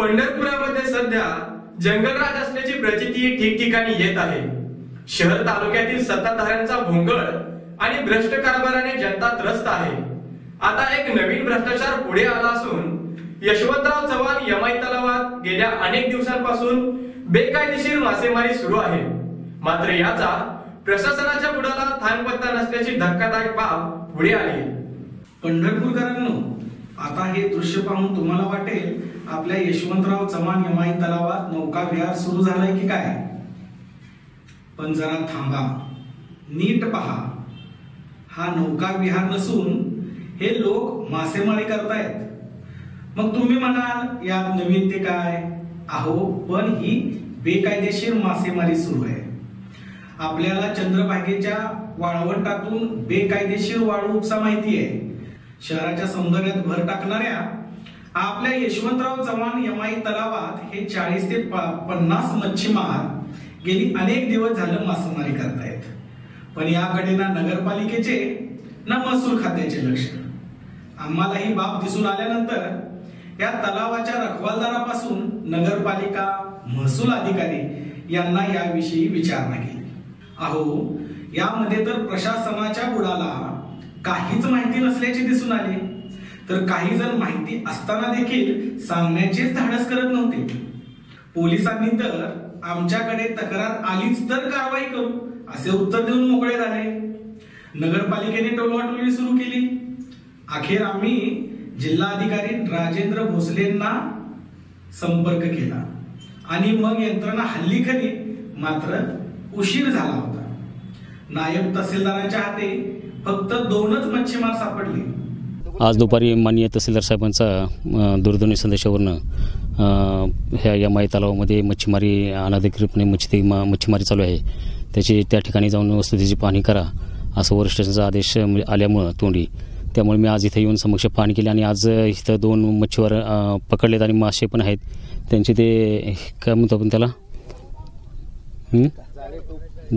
पंढरपुरामध्ये सध्या जंगलराज असल्याची प्रचिती ठिकठिकाणी येत आहे. शहर तालुक्यातील सत्ताधाऱ्यांचा भोंगळ आणि भ्रष्ट कारभाराने जनता त्रस्त आहे. आता एक नवीन भ्रष्टाचार पुढे आला असून यशवंतराव चव्हाण यमाई तलावात गेल्या अनेक दिवसांपासून बेकायदेशीर मासेमारी सुरू आहे. मात्र याचा प्रशासनाच्या बुडाला थांगपत्ता नसल्याची धक्कादायक बाब पुढे आली. पंढरपूरकरांनो आता हे दृश्य पाहून तुम्हाला वाटेल आपल्या यशवंतराव चव्हाण यमाई तलावात नौका विहार सुरू झालाय की काय? पण जरा थांबा. नीट पहा. हा नौका विहार नसून हे लोक मासेमारी करतायत. मग तुम्ही म्हणाल यात नवीन ते काय? अहो पण ही बेकायदेशीर मासेमारी सुरू आहे. आपल्याला चंद्रभागेच्या वाळवंटातून बेकायदेशीर वाळू उपसा माहिती आहे शहराच्या सौंदर्यात भर टाकणाऱ्या आपल्या यशवंतराव चव्हाण यमाई तलावात हे चाळीस ते पन्नास मच्छीमार गेली अनेक दिवस झालं मासेमारी करतायत. पण याकडे ना नगरपालिकेचे ना महसूल खात्याचे लक्ष. आम्हाला ही बाब दिसून आल्यानंतर या तलावाच्या रखवालदारापासून नगरपालिका महसूल अधिकारी यांना याविषयी विचारणा केली. अहो यामध्ये तर प्रशासनाच्या बुडाला काहीच माहिती नसल्याचे दिसून आले. तर काही जण माहिती असताना देखील सांगण्याचेच धाडस करत नव्हते. पोलिसांनी तर आमच्याकडे तक्रार आलीच तर कारवाई करू असे उत्तर देऊन मोकळे झाले. नगरपालिकेने टोलवाटोली सुरू केली. अखेर आम्ही जिल्हाधिकारी राजेंद्र भोसलेंना संपर्क केला आणि मग यंत्रणा हल्ली खरी मात्र उशीर झाला होता. नायब तहसीलदारांच्या हाते फक्त दोनच मच्छीमार सापडले. आज दुपारी माननीय तहसीलदार साहेबांचा दूरध्वनी संदेशावरनं ह्या या माई तलावामध्ये मच्छीमारी अनाधिकृतपणे मच्छी मा- मच्छीमारी चालू आहे. त्याची त्या ठिकाणी जाऊन वस्तुस्थितीची पाहणी करा असं वरिष्ठांचा आदेश आल्यामुळं तोंडी. त्यामुळे मी आज इथं येऊन समक्ष पाहणी केली आणि आज इथं दोन मच्छीवर पकडलेत आणि मासे पण आहेत. त्यांचे ते काय म्हणतो आपण त्याला?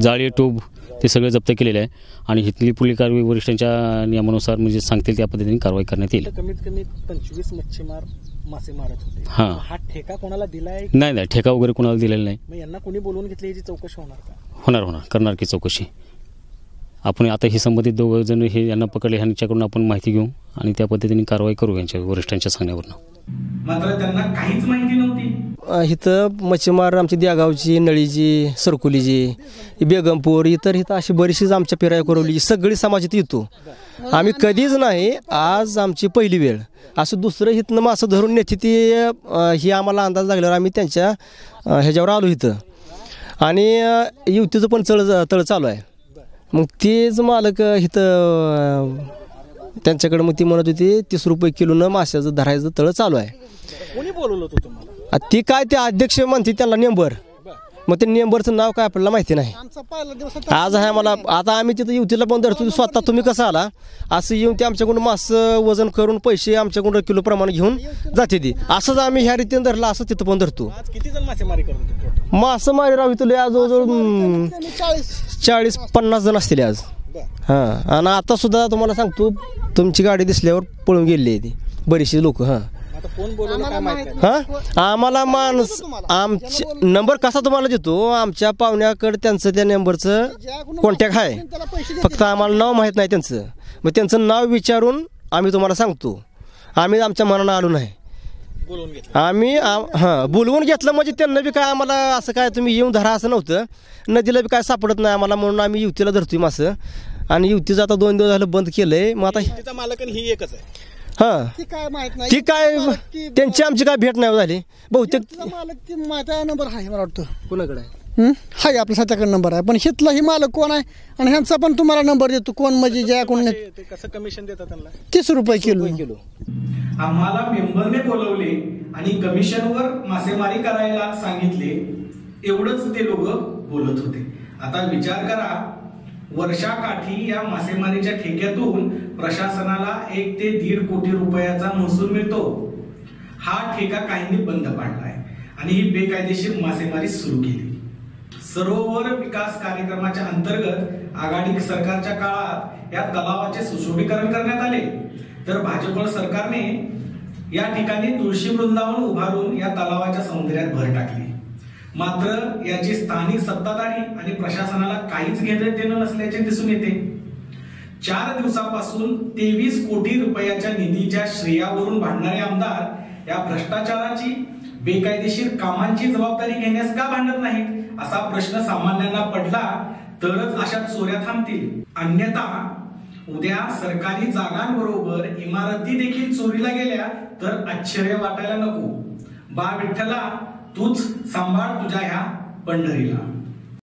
जाळी टूब. ते सगळं जप्त केलेलं आहे. आणि इथली पुढील कारवाई वरिष्ठांच्या नियमानुसार म्हणजे सांगतील त्या पद्धतीने कारवाई करण्यात येईल. कमीत कमी पंचवीस मच्छीमार मासे मारत होते. हा. हा ठेका कोणाला दिलाय? नाही नाही ठेका वगैरे कोणाला दिलेला नाही. मग यांना कोणी बोलवून घेतली याची चौकशी होणार का? होणार होणार. करणार की चौकशी. आपण आता ही संबंधित दोघं जण हे यांना पकडले ह्यांच्याकडून आपण माहिती घेऊ आणि त्या पद्धतीने कारवाई करू यांच्या वरिष्ठांच्या सांगण्यावरनं. मात्र त्यांना काहीच माहिती नव्हती. इथं मच्छीमार आमची द्यागावची नळीची सरकुलीची बेगमपूर इतर इथं अशी बरीचशीच आमच्या फिराय करवली सगळी समाज इथं येतो. आम्ही कधीच नाही आज आमची पहिली वेळ. असं दुसरं इथनं मासं धरून नेते ती ही आम्हाला अंदाज लागल्यावर आम्ही त्यांच्या ह्याच्यावर आलो इथं. आणि युतीचं पण चळ तळ चालू आहे. मग तेच मालक इथं त्यांच्याकडे मग ती म्हणत होती तीस रुपये किलोनं माशाचं धरायचं तळ चालू आहे. कोणी बोलवलं होतं तुम्हाला? आ, ती काय ते अध्यक्ष म्हणते त्यांना नेंबर. मग ते नेंबरचं नाव काय आपल्याला माहिती नाही. आमचा पहिला दिवस आज आहे मला आता आम्ही तिथं युतीला पण धरतो स्वतः तुम्ही कसं आला? असं येऊन ते आमच्याकडून मास वजन करून पैसे आमच्याकडून किलो प्रमाणे घेऊन जाते ती. असंच आम्ही ह्या रीतीने धरलं असं तिथं पण धरतो. आज किती जण मासेमारी करत होते टोटल मास मारी राहू इथं लय आज जवळजवळ हम्म, चाळीस. पन्नास जण असतील आज. हां आणि आता सुद्धा तुम्हाला सांगतो तुमची गाडी दिसल्यावर पळून गेलेली आहे ती. बरीचशी लोक हां. हा? आम्हाला माणूस आमचे नंबर कसा तुम्हाला देतो? आमच्या पाहुण्याकडे त्यांचं त्या नंबरचं कॉन्टॅक्ट आहे. फक्त आम्हाला नाव माहीत नाही त्यांचं. मग त्यांचं नाव विचारून आम्ही तुम्हाला सांगतो. आम्ही आमच्या मनानं आलो नाही. बोलवून घेतलं. आम्ही आम- हां बोलवून घेतलं म्हणजे त्यांना बी काय आम्हाला असं काय तुम्ही येऊन धरा असं नव्हतं. नदीला बी काय सापडत नाही आम्हाला म्हणून आम्ही युतीला धरतोय मासं आणि युतीचं आता दोन दिवस झालं बंद केलंय. मग आता तिचा मालक आणि ही एकच आहे. हां. ती काय माहीत नाही. ती काय मालक ती- त्यांची आमची काय भेट नाही झाली. बहुतेक तिचा मालक ती माझा नंबर आहे मला वाटतं. कुणाकडे? आहे हं? हाय आपल्या साताकडे नंबर आहे. पण हितला ही मालक कोण आहे? आणि ह्यांचा पण तुम्हाला नंबर देतो. कोण म्हणजे ज्या कोण ते कसं कमिशन देतात त्यांना? तीस रुपये किलो. किलो. आम्हाला मेंबरने बोलवले आणि कमिशनवर मासेमारी करायला सांगितले. एवढंच ते लोक बोलत होते. आता विचार करा वर्षाकाठी या मासेमारीच्या ठेक्यातून प्रशासनाला एक ते दीड कोटी रुपयाचा महसूल मिळतो. हा ठेका काहींनी बंद पाडलाय आणि ही बेकायदेशीर मासेमारी सुरू केली. सरोवर विकास कार्यक्रमाच्या अंतर्गत आघाडी सरकारच्या काळात या तलावाचे सुशोभीकरण करण्यात आले. तर भाजप सरकारने या ठिकाणी तुळशी वृंदावन उभारून या तलावाच्या सौंदर्यात भर टाकली. मात्र याची स्थानिक सत्ताधारी आणि प्रशासनाला काहीच घेणं देणं नसल्याचे दिसून येते. चार दिवसापासून तेवीस कोटी रुपयाच्या निधीच्या श्रेयावरून भांडणारे आमदार या भ्रष्टाचाराची बेकायदेशीर कामांची जबाबदारी घेण्यास का भांडत नाहीत असा प्रश्न सामान्यांना पडला तरच अशा चोऱ्या थांबतील. अन्यथा उद्या सरकारी जागांबरोबर इमारती देखील चोरीला गेल्या तर आश्चर्य वाटायला नको. बा विठ्ठला तूच सांभाळ तुझ्या ह्या पंढरीला.